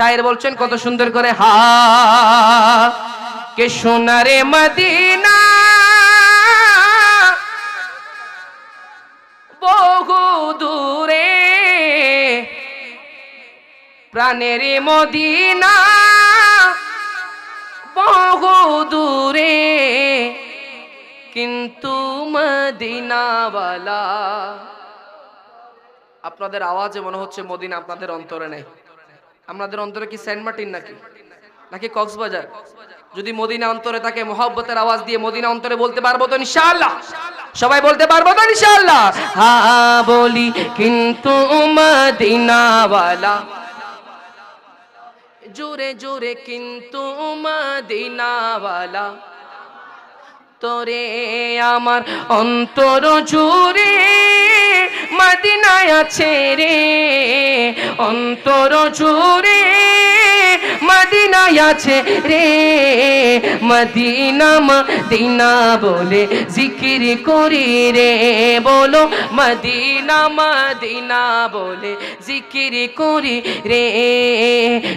শায়ের বলছেন, কত সুন্দর করে হা, কে সোনারে মদিনা, বহু দূরে প্রাণের মদিনা, বহু দূরে কিন্তু মদিনাওয়ালা। আপনাদের আওয়াজে মনে হচ্ছে মদিনা আপনাদের অন্তরে নেই। আপনাদের অন্তরে কি সেন্ট মার্টিন নাকি? নাকি কক্সবাজার? যদি মদিনা অন্তরে থাকে, মোহব্বতের আওয়াজ দিয়ে মদিনা অন্তরে বলতে পারব তো ইনশাআল্লাহ? সবাই বলতে পারব তো ইনশাআল্লাহ? হ্যাঁ বলি, কিন্তু মদিনাওয়ালা। জোরে জোরে, কিন্তু মদিনাওয়ালা। তোরে আমার অন্তর জুড়ে মদিনায় আছে রে। অন্তর জোরে মদিনায় আছে রে। মদিনা মদিনা বলে জিকির করি রে। বলো, মদিনা মদিনা বলে জিকির করি রে।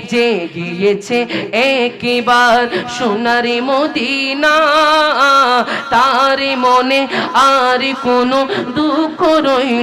যে গিয়েছে একবার সোনারি মদিনা, তার মনে আর কোনো দুঃখ রইল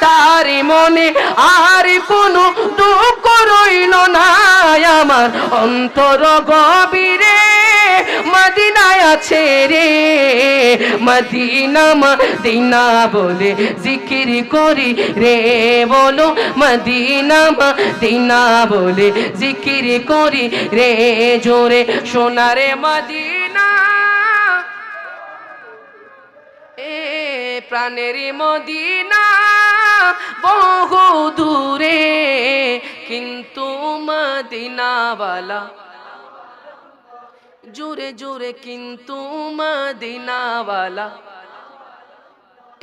তার মনে আর কোনো দুঃখ রইল না আমার। অন্তর গভীরে মদিনায় আছে রে। মদিনা মদিনা বলে জিকির করি রে। বলো, মদিনা মদিনা বলে জিকির করি রে। জোরে সোনারে মদিনা। এ প্রাণের মদিনা। বহু দূরে, কিন্তু মদিনাওয়ালা জোরে জোরে কিন্তু মদিনাওয়ালা।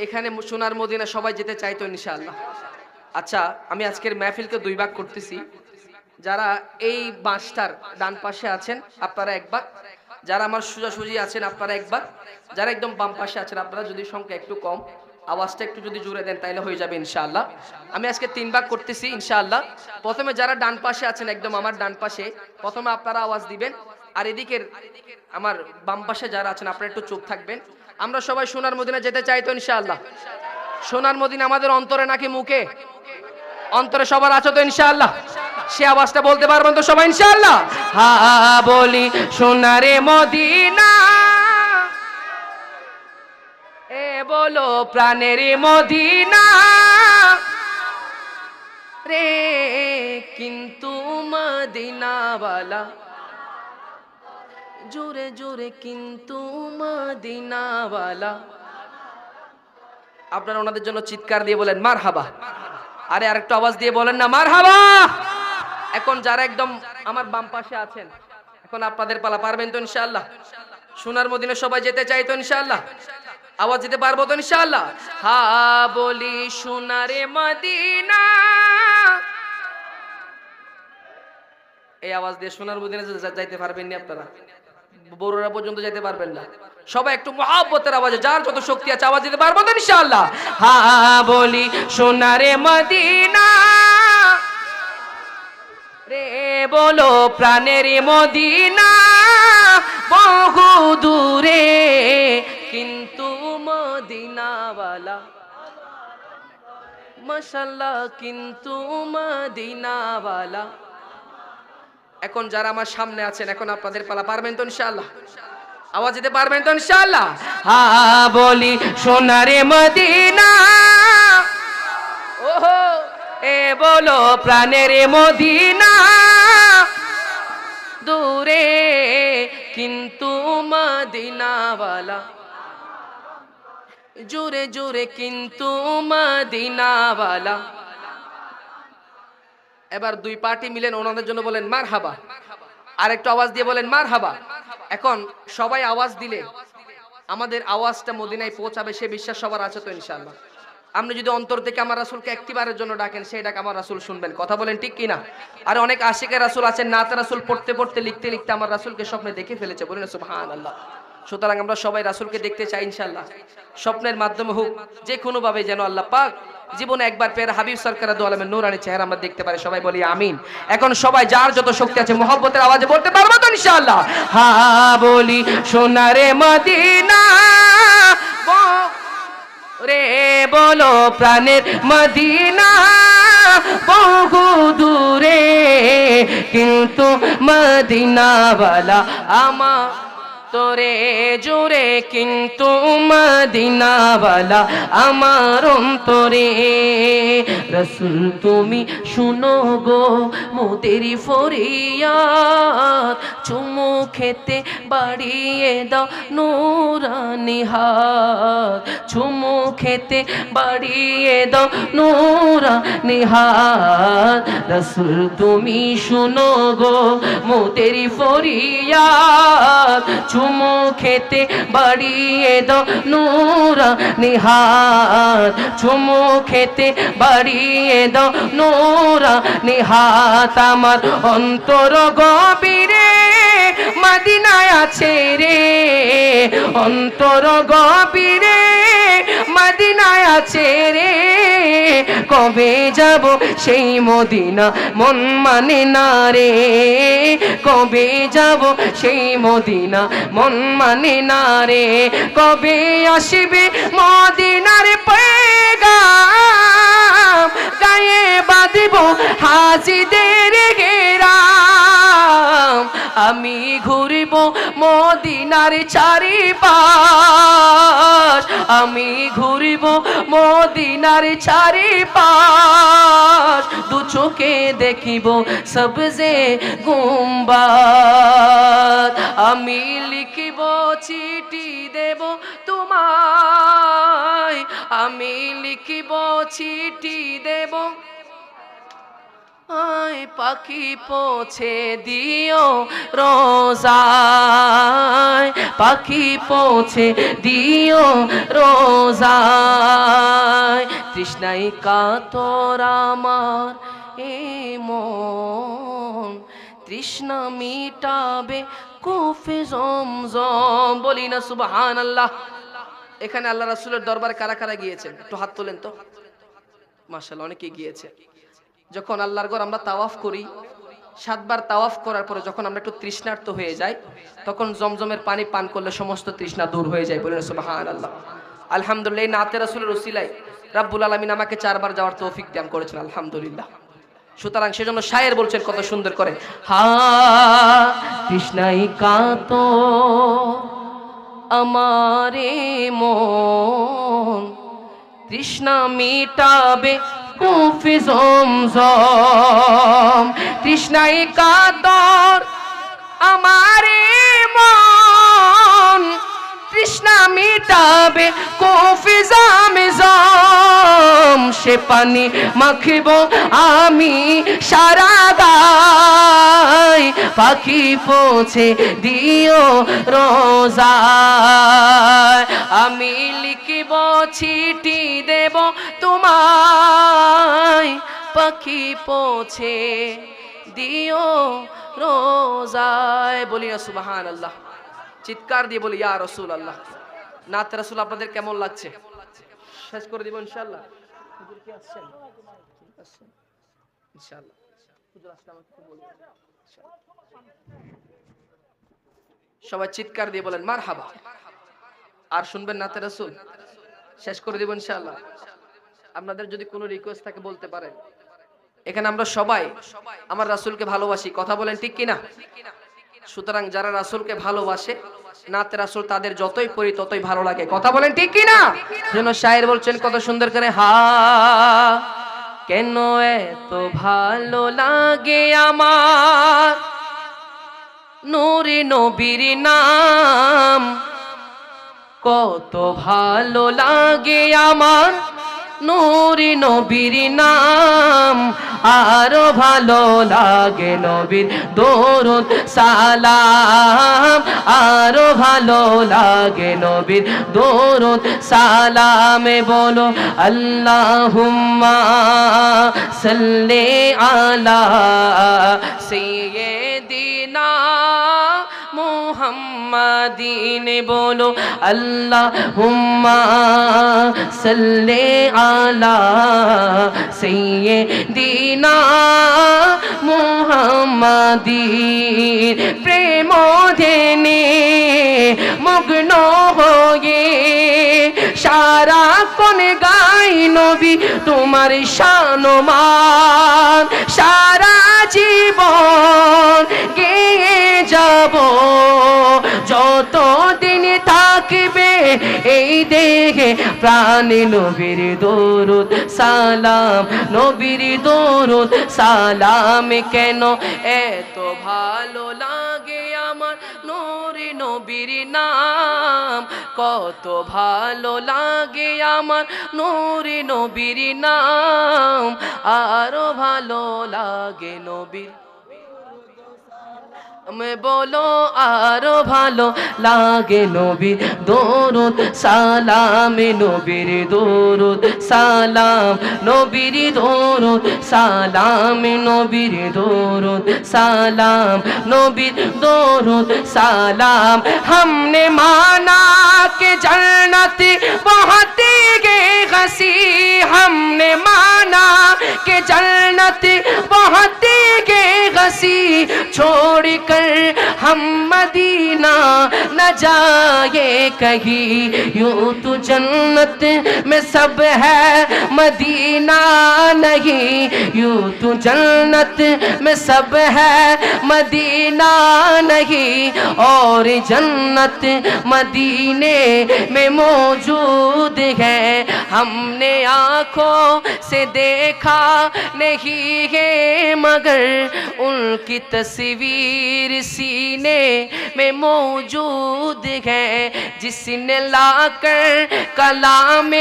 এখানে সোনার মদিনা সবাই যেতে চাইতো ইনশাআল্লাহ। আচ্ছা আমি আজকের মেহফিলকে দুই ভাগ করতেছি। যারা এই বাঁশটার ডান পাশে আছেন, আপনারা একবার। যারা আমার সোজাসুজি আছেন, আপনারা একবার। যারা একদম বাম পাশে আছেন, আপনারা যদি সংখ্যা একটু কম। আওয়াজটা একটু যদি জুড়ে দেন তাহলে হয়ে যাবে ইনশাআল্লাহ। আমি আজকে তিন ভাগ করতেছি ইনশাআল্লাহ। প্রথমে যারা ডান পাশে আছেন, একদম আমার ডান পাশে, প্রথমে আপনারা আওয়াজ দিবেন। আর এদিকের আমার বাম পাশে যারা আছেন, আপনারা একটু চুপ থাকবেন। আমরা সবাই সোনার মদিনা যেতে চাই তো ইনশাআল্লাহ? সোনার মদিনা আমাদের অন্তরে নাকি মুখে? অন্তরে সবার আছো তো ইনশাআল্লাহ? সে আওয়াজটা বলতে পারবেন তো সবাই ইনশাআল্লাহ? হা, বলি, সোনারে মদিনা। বলো প্রাণের মদিনা। রে, কিন্তু মদিনাওয়ালা। জোরে জোরে, কিন্তু মদিনাওয়ালা। আপনারা ওনাদের জন্য চিৎকার দিয়ে বলেন মার হাবা আরে, আরেকটু আওয়াজ দিয়ে বলেন না মার হাবা এখন যারা একদম আমার বাম পাশে আছেন, এখন আপনাদের পালা পারবেন তো ইনশাআল্লাহ। সোনার মদিনে সবাই যেতে চাই তো ইনশাআল্লাহ। আওয়াজ দিতে পারব তো ইনশাআল্লাহ? হা বলি সোনারে মদিনা। এই আওয়াজ দিয়ে সোনার মদিনে যাইতে পারবেন নি আপনারা। বড়রা পর্যন্ত যেতে পারবেন না। সবাই একটু মহাব্বতের আওয়াজে, যার যত শক্তি আছে আওয়াজ দিতে পারব তো ইনশাআল্লাহ? হা বলি সোনারে মদিনা। রে বলো প্রাণের মদিনা। মশাল্লাহ কিন্তু মদিনাওয়ালা। এখন যারা আমার সামনে আছেন, এখন আপনাদের পালা পারবেন তো ইনশাআল্লাহ? আওয়াজ দিতে পারবেন তো ইনশাআল্লাহ? হা, বলি সোনারে মদিনা। ওহো, এ বলো প্রাণের মদিনা। দূরে কিন্তু মদিনাওয়ালা। জোরে জোরে কিন্তু মদিনাওয়ালা। এবার দুই পার্টি মিলেন ওনাদের জন্য বলেন মার হাবা আর একটু আওয়াজ দিয়ে বলেন মার হাবা এখন সবাই আওয়াজ দিলে আমাদের আওয়াজটা মদিনায় পৌঁছাবে, সে বিশ্বাস সবার আছে তো ইনশাআল্লাহ। আপনি যদি অন্তর থেকে আমার রাসুলকে একটিবারের জন্য ডাকেন, সেই ডাক আমার রাসুল শুনবেন। কথা বলেন ঠিক কিনা? আর অনেক আশিকের রাসুল আছেন নাত রাসুল পড়তে পড়তে লিখতে লিখতে আমার রাসুলকে স্বপ্নে দেখে ফেলেছে। বলেন সুবহান আল্লাহ সুতরাং আমরা সবাই রাসুলকে দেখতে চাই ইনশাল্লাহ স্বপ্নের মাধ্যমে হোক, যে কোনো ভাবে যেন আল্লাহ পাক জীবনে একবার পের হাবিব সরকার দু আলমের চেহারা আমরা দেখতে পারি, সবাই বলি আমিন। এখন সবাই যার যত শক্তি আছে, মোহব্বতের আওয়াজে বলতে পারব তো ইনশাল্লাহ হা বলি, সোনারে মদিনা রে বলো প্রাণের মদিনা, বহু দূরে, কিন্তু মদিনাওয়ালা আমার তোরে জোরে কিন্তু মদিনাওয়ালা আমার অন্তরে। রসুল, তুমি শুনো গো মোদেরি ফরিয়াদ, চুমু খেতে বাড়িয়ে দাও নুরানি হাত। চুমু খেতে বাড়িয়ে দাও নুরানি হাত। রসুল, তুমি শুনো গো মোদেরি ফরিয়াদ চুমু খেতে বাড়িয়ে দাও নূর নিহার চুমু খেতে বাড়িয়ে দাও নূর নিহাত। আমার অন্তর গভীরে মদিনায় আছে রে। অন্তর গভীরে মদিনায় আছে রে। কবে যাব সেই মদিনা? মন মানে না রে। কবে যাব সেই মদিনা? মন মানে না রে। কবে আসবে মদিনার পেগাম? গায়ে বাঁধিব হাজিদের গেরাম আমি ঘুরিব মদিনার চারিপাশ। আমি ঘুরিব মদিনার চারি পাশ দু চোখে দেখিব সবজে গুম্বাদ। আমি লিখিব চিঠি দেব তোমায়। আমি লিখিব চিঠি দেব আয় পাখি পৌঁছে দিও রোজায়। পাখি পৌঁছে দিও রোজায়। তৃষ্ণাই কাতর আমার এ মন। তৃষ্ণা মিটাবে কুফে জমজম। বলি না সুবাহান আল্লাহ এখানে আল্লাহ রাসূলের দরবার কারা কারা গিয়েছেন? একটু হাত তোলেন তো। মাশাআল্লাহ অনেকে গিয়েছে। যখন আল্লাহর ঘর আমরা তাওয়াফ করি, সাতবার তাওয়াফ করার পরে যখন আমরা একটু তৃষ্ণার্ত হয়ে যাই, তখন জমজমের পানি পান করলে সমস্ত তৃষ্ণা দূর হয়ে যায় বলেন সুবহান আল্লাহ আলহামদুলিল্লাহ নাতে রাসূলের ওসিলায় রাব্বুল আলামিন আমাকে চারবার যাওয়ার তৌফিক দান করেছেন, আলহামদুলিল্লাহ। সুতরাং সেজন্য শায়ের বলছেন, কত সুন্দর করে, হা, তৃষ্ণাই কাত আমারে মন, তৃষ্ণা মিটাবে কুফি জমজম। তৃষ্ণাই কাতর আমারে মন। তৃষ্ণা মিটাবে কুফি জামজম। সে পানি মাখিব আমি সারা গাই। পাখি পৌঁছে দিও রোজা আমি লিখিব চিঠি দেব তোমায়। পাখি পৌঁছে দিও রোজায়। বলি সুবাহান আল্লাহ চিৎকার দিয়ে বলি, ইয়া রসুল আল্লাহ নাত রসুল আপনাদের কেমন লাগছে? শেষ করে দিব ইনশাল্লাহ কি আসছেন? আসছেন? ইনশাআল্লাহ। হুজুর আসলে আমাকে একটু বলবেন। সবাই চিৎকার দিয়ে বলেন মার হাবা আর শুনবেন নাতে রসুল। শেষ করে দিব ইনশাআল্লাহ। আপনাদের যদি কোনো রিকোয়েস্ট থাকে বলতে পারেন। এখানে আমরা সবাই আমার রাসূলকে ভালোবাসি। কথা বলেন ঠিক কিনা? সুতরাং যারা রাসূলকে ভালোবাসে নাতে রাসুল তাদের যতই পড়ি, ততই ভালো লাগে। কথা বলেন ঠিক কি না যেন শায়ের বলছেন, কত সুন্দর করে, হা, কেন এত ভালো লাগে আমার? নূরে নবীর নাম, কত ভালো লাগে আমার? নূরি নবীর নাম। আরও ভালো লাগে নবীর দরুদ সালাম। আরও ভালো লাগে নবীর দরুদ সালামে। বলো, আল্লাহুম্মা সাল্লি আলা সাইয়্যিদিনা মুহাম্মাদিন বলো, আল্লাহুম্মা সাল্লি আলা সাইয়্যিদিনা মুহাম্মাদিন। প্রেম ধেনে মগ্ন হয়ে সারা কোন গাই নবী, তোমার শানমান সারা জীবন থাকবে। এই দেহে প্রাণ নবীর দরুদ সালাম। নবীর দরুদ সালাম কেন? এত ভালো লাগে আমার নূরি নবীর নাম। কত ভালো লাগে আমার নূরি নবীর নাম। আরও ভালো লাগে নবীর বলো আরো ভালো লাগে নবী দরুদ সালাম নবীর দরুদ সালাম নবীর দরুদ সালাম নবীর দরুদ সালাম নবীর দরুদ সালাম हमने माना के जन्नत बहुत गे हसी हमने माना के जन्नत बहुत गे हसी छोड़ कर پر ہم مدینہ نہ جائے کہیں۔ یوں تو جنت میں سب ہے، مدینہ نہیں۔ یوں تو جنت میں سب ہے، مدینہ نہیں۔ اور جنت مدینے میں موجود ہے۔ ہم نے آنکھوں سے دیکھا نہیں ہے، مگر ان کی تصویر میرے سینے میں موجود ہے، جس نے لا کر کلام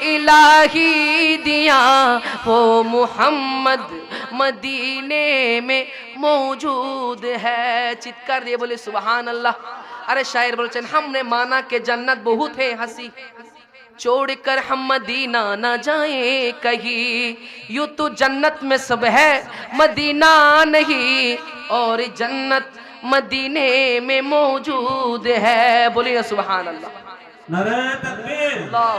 الہی دیا۔ وہ محمد مدینے میں موجود ہے۔ چت کر دیے بولے، سبحان اللہ۔ ارے شاعر بولچن ہم نے مانا کہ جنت بہت ہے، ہنسی۔ چھوڑ کر ہم مدینہ نہ جائیں کہیں۔ یوں تو جنت میں سب ہے مدینہ نہیں۔ اور جنت مدینے میں موجود ہے۔ بولیے سبحان اللہ نعرہ تکبیر اللہ۔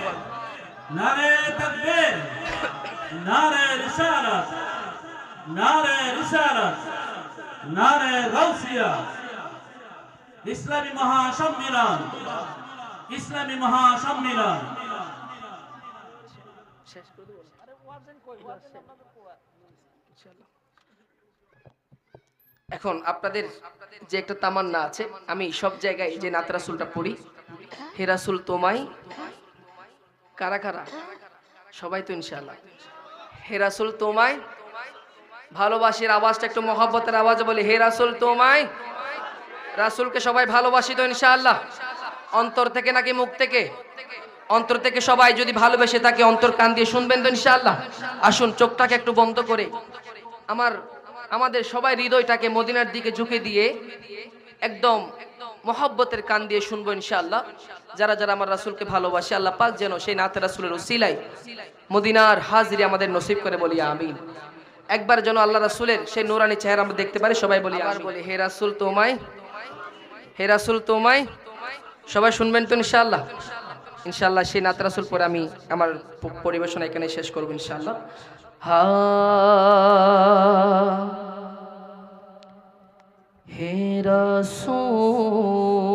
نعرہ تکبیر نعرہ رسالت۔ نعرہ رسالت۔ نعرہ غوثیہ اسلامی مہا شمیران اسلامی مہا شمیران মহাসম্মেলন ইসলামী মহাসম্মেলন এখন আপনাদের যে একটা তামান্না আছে আমি সব জায়গায় যে নাতরাসুলটা পড়ি হেরাসুল তোমাই কারা কারা? সবাই তো ইনশাল্লাহ হে রাসুল তোমায় ভালোবাসির আওয়াজটা একটু মহব্বতের আওয়াজ বলি হে রাসুল তোমায় রাসুলকে সবাই ভালোবাসি তো ইনশাআল্লাহ। অন্তর থেকে নাকি মুখ থেকে? অন্তর থেকে সবাই যদি ভালোবেসে থাকে অন্তর কান দিয়ে শুনবেন তো ইনশাআল্লাহ। আসুন চোখটাকে একটু বন্ধ করে। আমার আমাদের সবাই হৃদয়টাকে মদিনার দিকে ঝুঁকে দিয়ে একদম মহব্বতের কান দিয়ে শুনব ইনশাআল্লাহ। যারা যারা আমার রাসূলকে ভালোবাসে আল্লাহ পাক যেন সেই নাতে রাসূলের উসিলাই মদিনার হাজিরি আমাদের নসিব করে বলি আমিন। একবার যেন আল্লাহ রাসূলের সেই নূরানি চেহারা আমরা দেখতে পারি সবাই বলি আবার বলি হে রাসুল তোমায় হে রাসূল তোমায় সবাই শুনবেন তো ইনশাআল্লাহ? ইনশাআল্লাহ সেই নাত রাসুল পরে আমি আমার পরিবেশন পরিবেশনা এখানে শেষ করব ইনশাল্লাহ হা হে রাসূল।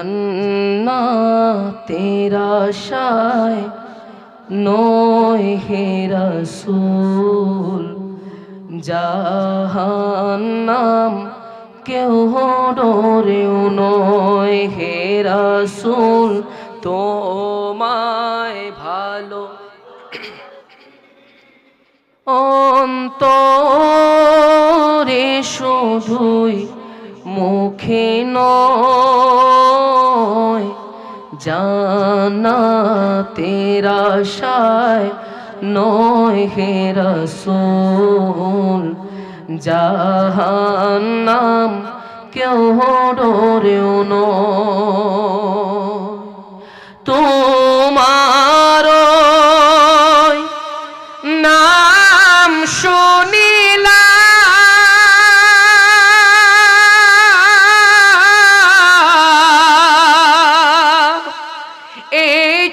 জন্নাতের আশায় নয় হে রাসূল, জাহান্নাম কেউ ডরেও নয় হে রাসূল, তোমায় ভালো অন্তরে শুধুই মুখে নয় জানা তেরা শায় নয় হে রসুল। জাহান্নাম কেউ ডরেও নয়। তোমার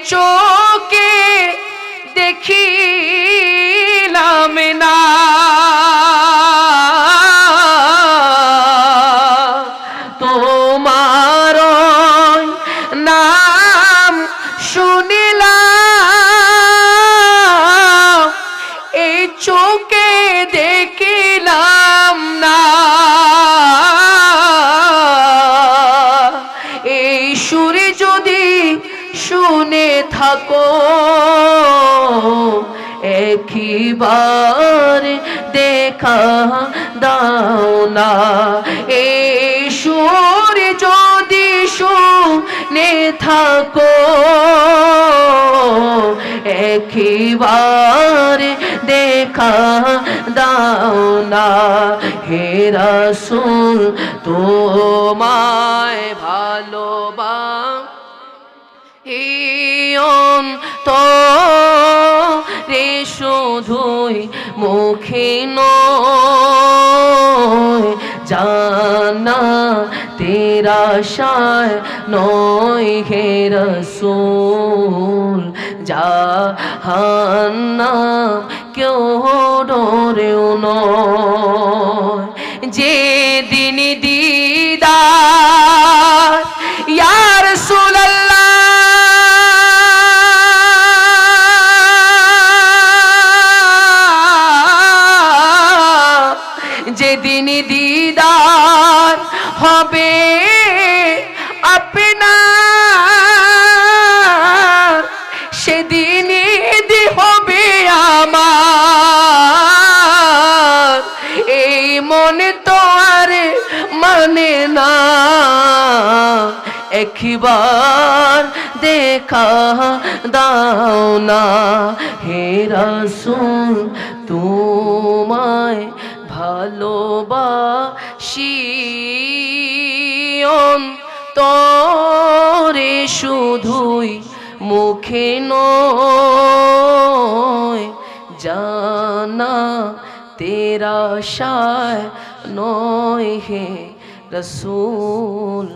চোখে দেখিলাম একবার দেখা দাও না। এই সুর যদি শুনে থাকো, একবার দেখা দাও না। হে রাসূল, তোমায় ভালোবা ইয়ন তো শুধুই মুখে নয় জানা তেরা শায় নয় হে রসুল জাহান্না কেউ ডরেও নয় যে হবে আপনার সেদিন ঈদ হবে আমার। এই মনে তো আর মানে না। একবার দেখা দাও না। হে রাসূল, তোমায় ভালোবাসি। তরে শুধুই মুখে নয় জানা তেরা শায় নয় হে রসুল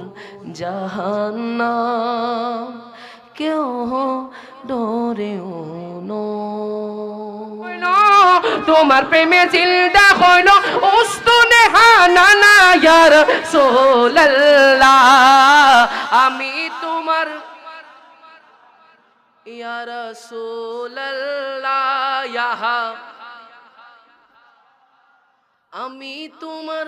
জাহান্নাম। কেউ ডরেও নয়। তোমার প্রেমে চিন্তা হইল উস্তুনে হানানা সোল্লাহ আমি তোমার ইয়ার সোল্লাহ ইয়াহা আমি তোমার,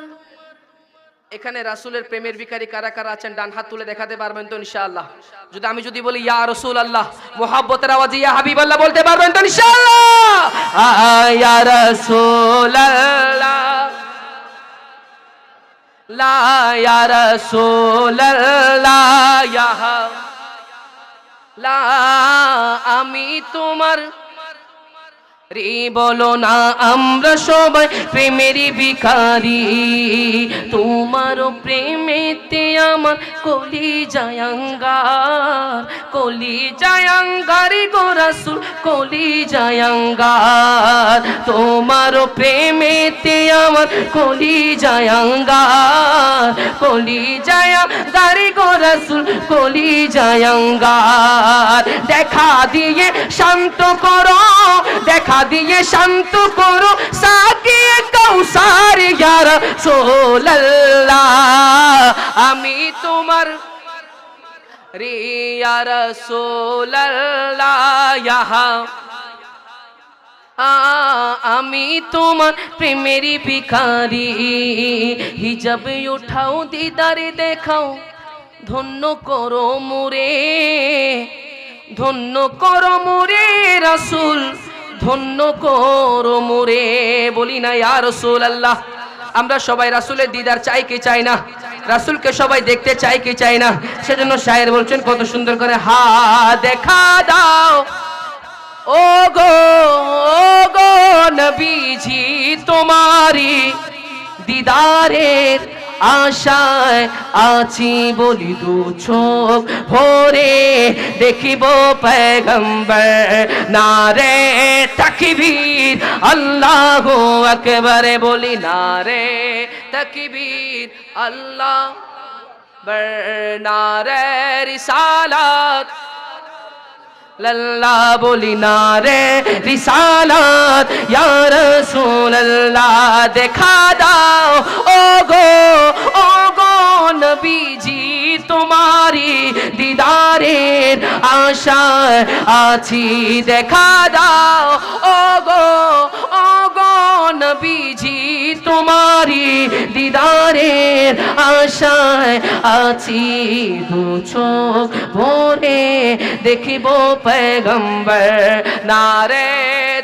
এখানে রাসুলের প্রেমের ভিখারি কারা কারা আছেন, ডান হাত তুলে দেখাতে পারবেন তো ইনশাআল্লাহ। যদি আমি যদি বলি, ইয়া রাসূল আল্লাহ মোহাব্বতের আওয়াজে, ইয়া হাবিব আল্লাহ বলতে পারবেন তো ইনশাআল্লাহ। আ, ইয়া রাসূল আল্লাহ লা ইয়া রাসূল আল্লাহ ইয়া হা- লা আমি তোমার রে বলো না, আমরা সবাই প্রেমেরই ভিখারি। তোমারও প্রেমেতে আমার কলি জায়াঙ্গার কলি জায়াঙ্গারি গোরাসুর কলি জায়াঙ্গার তোমার প্রেমেতে আমার কলি জায়াঙ্গার কলি জায়াঙ্গারি গো রাসুল, কলি জায়াঙ্গার দেখা দিয়ে শান্ত করো, দেখা দিয়ে শান্ত করো। সাকিয়ে কৌসার ইয়ার সোল্লাহ আমি তোমার রে ইয়ার সোল্লাহ ইহা আ আমি তোমার প্রেমেরই ভিখারি। হিজাবে উঠাও, দিদারে দেখাও। ধন্য করো মোরে, ধন্য করো মোরে রাসুল, ধন্য করো মোরে। বলি না, ইয়া রসুল আল্লাহ আমরা সবাই রাসুলের দিদার, চাই কি চাই না? রাসুলকে সবাই দেখতে চাই কি চাই না? সেজন্য শায়ের বলছেন, কত সুন্দর করে হা, দেখা দাও। ও গো ও গো নবীজি তোমারি দিদারের আশায় আছি বলি দু চোখ ভোরে, দেখিব পেগম্বর নারে তাকবীর, আল্লাহ আকবারে বলি নারে তাকবীর, আল্লাহ নারে রিসালাত লল্লা বলি না রে রিসালাত। ইয়া রাসূলুল্লাহ দেখা দাও ও গো ও তোমারি দিদারের আশায় আছি দেখা দাও ও গো ও গো নবীজি তোমারি দিদারের আশায় আছি দু চোখ ভোরে দেখিব पैगंबर नारे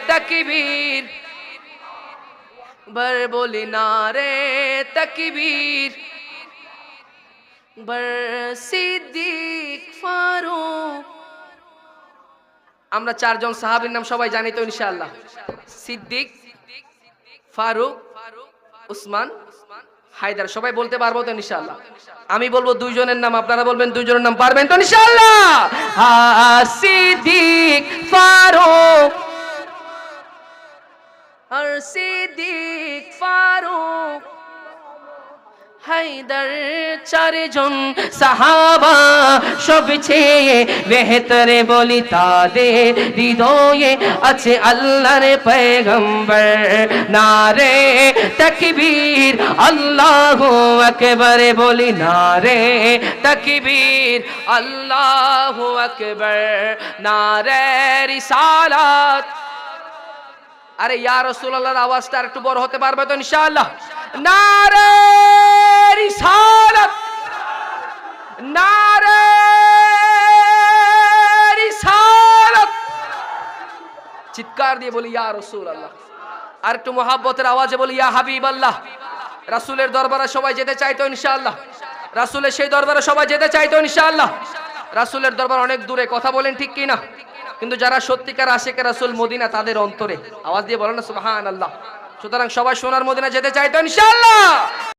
तकबीर बर बोली नारे तकबीर बर সিদ্দিক আমরা চারজন সাহাবীর নাম সবাই জানি তো ইনশাআল্লাহ। সিদ্দিক, ফারুক, উসমান, হায়দার। সবাই বলতে পারব তো ইনশাআল্লাহ। আমি বলব দুইজনের নাম, আপনারা বলবেন দুইজনের নাম পারবেন তো ইনশাআল্লাহ? সিদ্দিক ফারুক। আর সিদ্দিক ফারুক। হায়দার চারজন সাহাবা সবচেয়ে বেহতরে বলি তাদের হৃদয়ে আছে আল্লাহর পয়গম্বর। নারে তকবীর, আল্লাহু আকবার বলি নারে তকবীর, আল্লাহু আকবার। নারে রিসালাত আরে ইয়া রাসূলুল্লাহর আওয়াজটা একটু বড় হতে পারবে তো ইনশাআল্লাহ? নারে রিসালাত। নারে রিসালাত। চিৎকার দিয়ে বলি ইয়া রাসূলুল্লাহ। আর একটু মোহাব্বতের আওয়াজে বলি ইয়া হাবিবাল্লাহ। রাসূলের দরবারে সবাই যেতে চাইতো ইনশাআল্লাহ। রাসূলের সেই দরবারে সবাই যেতে চাইতো ইনশাআল্লাহ। রাসূলের দরবার অনেক দূরে কথা বলেন ঠিক কি না কিন্তু যারা সত্যিকার আশেকের রাসূল মদিনা, তাদের অন্তরে। আওয়াজ দিয়ে বলো না, সুবহানাল্লাহ। সুতরাং সবাই সোনার মদিনা যেতে চাইতো ইনশাআল্লাহ।